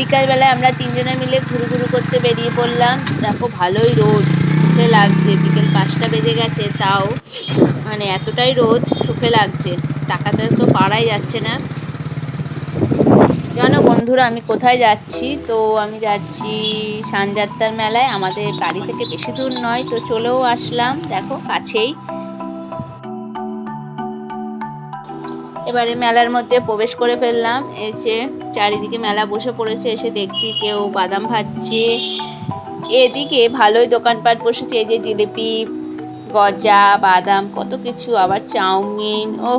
বিকালবেলায় আমরা তিনজনে মিলে ঘুরু ঘুরু করতে বেরিয়ে পড়লাম। দেখো ভালোই রোদ চোখে লাগছে। বিকেল পাঁচটা বেজে গেছে, তাও মানে এতটাই রোদ চোখে লাগছে। তাকাতে তো পারাই যাচ্ছে না। জানো বন্ধুরা, আমি কোথায় যাচ্ছি? তো আমি যাচ্ছি সানযাত্রার মেলায়। আমাদের বাড়ি থেকে বেশি দূর নয়, তো চলেও আসলাম। দেখো কাছেই এবারে মেলার মধ্যে প্রবেশ করে ফেললাম। যে চারিদিকে মেলা বসে পড়েছে, এসে দেখছি কেউ বাদাম ভাজছে। এদিকে ভালোই দোকানপাট বসেছে, এই যে জিলিপি, গজা, বাদাম, কত কিছু। আবার চাউমিন ও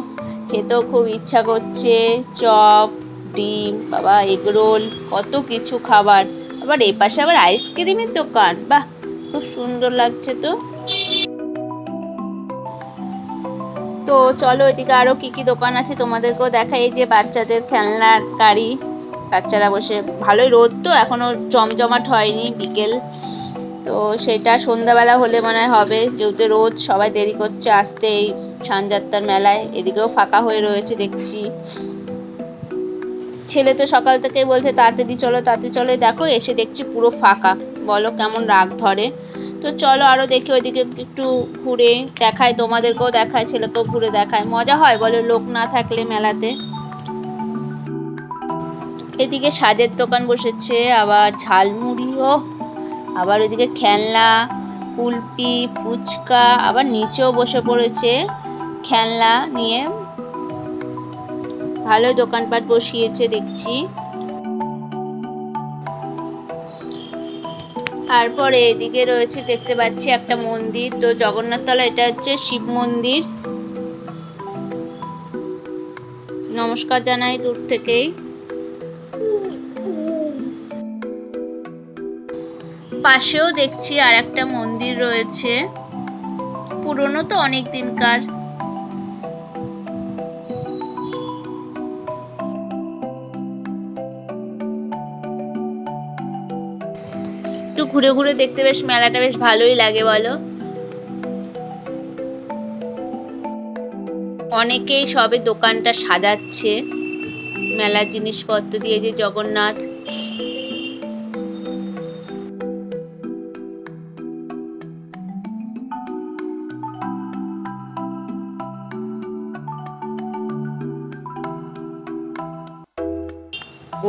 খেতেও খুব ইচ্ছা করছে। চপ, ডিম, বাবা এগরোল কত কিছু খাবার। আবার এপাশে আবার আইসক্রিমের দোকান। বাহ, খুব সুন্দর লাগছে তো। তো চলো এদিকে আরও কি কি দোকান আছে তোমাদেরকেও দেখাই। এই যে বাচ্চাদের খেলনার গাড়ি, বাচ্চারা বসে। ভালোই রোদ তো, এখনও জমজমাট হয়নি বিকেল। তো সেটা সন্ধ্যাবেলা হলে মনে হয় হবে, যেহেতু রোদ, সবাই দেরি করছে আসতে এই সানযাত্রার মেলায়। এদিকেও ফাঁকা হয়ে রয়েছে, দেখছি। ছেলে তো সকাল থেকে বলছে, তাড়াতাড়ি চলো তাড়াতাড়ি চলো। দেখো, এসে দেখছি পুরো ফাঁকা। বলো কেমন রাগ ধরে। তো চলো আরও দেখি ওইদিকে একটু ঘুরে দেখায় তোমাদেরকেও দেখায় ছেলেকেও ঘুরে দেখায়। মজা হয় বলো, লোক না থাকলে মেলাতে। এদিকে সাজের দোকান বসেছে, আবার ঝালমুড়িও আবার ওইদিকে খেলনা, কুলপি, ফুচকা, আবার নিচেও বসে পড়েছে খেলনা নিয়ে। ভালো দোকানপাট বসিয়েছে, দেখছি। তারপরে এদিকে রয়েছে, দেখতে পাচ্ছি একটা মন্দির। তো জগন্নাথ তলা এটা হচ্ছে শিব মন্দির। নমস্কার জানাই দূর থেকেই। পাশেও দেখছি আর একটা মন্দির রয়েছে। পুরনো তো অনেক দিনকার। একটু ঘুরে ঘুরে দেখতে বেশ মেলাটা বেশ ভালোই লাগে, বলো? অনেকেই সবে দোকানটা সাজাচ্ছে, মেলার জিনিসপত্র দিয়ে যে জগন্নাথ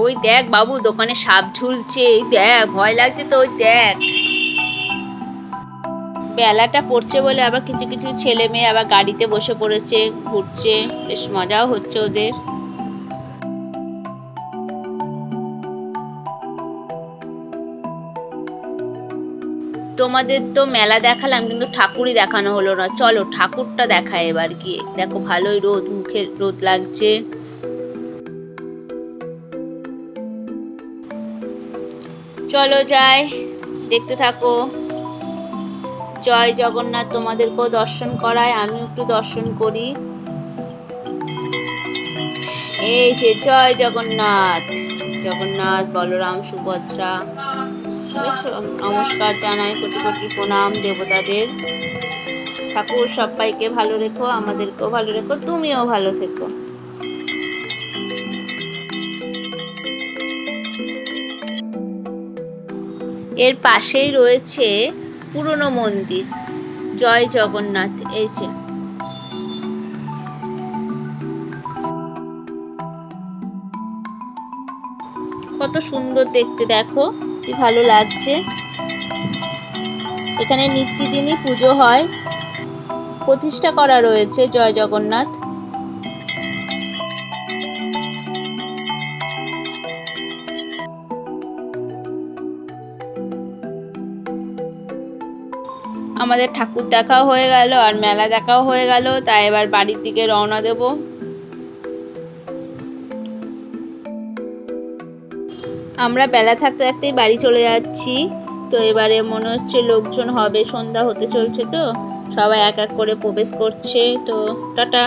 ওই দেখ বাবু, দোকানে সাপ ঝুলছে, এই দেখ, ভয় লাগছে তো, ওই দেখ। বেলাটা পড়ছে বলে আবার কিছু কিছু ছেলে মেয়ে আবার গাড়িতে বসে পড়েছে, ঘুরছে। বেশ মজাও হচ্ছে ওদের। তোমাদের তো মেলা দেখালাম, কিন্তু ঠাকুরই দেখানো হলো না। চলো, ঠাকুরটা দেখায় এবার গিয়ে। দেখো, ভালোই রোদ, মুখে রোদ লাগছে। চলো যাই, দেখতে থাকো। জয় জগন্নাথ তোমাদেরকেও দর্শন করায় আমি একটু দর্শন করি। এই যে জয় জগন্নাথ জগন্নাথ, বলরাম, সুভদ্রা নমস্কার জানাই, কোটি কোটি প্রণাম দেবতাদের। ঠাকুর সবাইকে ভালো রেখো, আমাদেরকেও ভালো রেখো, তুমিও ভালো থেকো। এর পাশেই রয়েছে পুরনো মন্দির। জয় জগন্নাথ, এই যে। কত সুন্দর দেখতে, দেখো কি ভালো লাগছে। এখানে নিত্যদিনই পুজো হয়। প্রতিষ্ঠা করা রয়েছে জয় জগন্নাথ। আমাদের ঠাকুর দেখাও হয়ে গেল আর মেলা দেখাও হয়ে গেল, তাই এবার বাড়ির দিকে রওনা দেব। আমরা বেলা থাকতে থাকতেই বাড়ি চলে যাচ্ছি, তো এবারে মনে হচ্ছে লোকজন হবে, সন্ধ্যা হতে চলছে তো, সবাই এক এক করে প্রবেশ করছে, তো টাটা।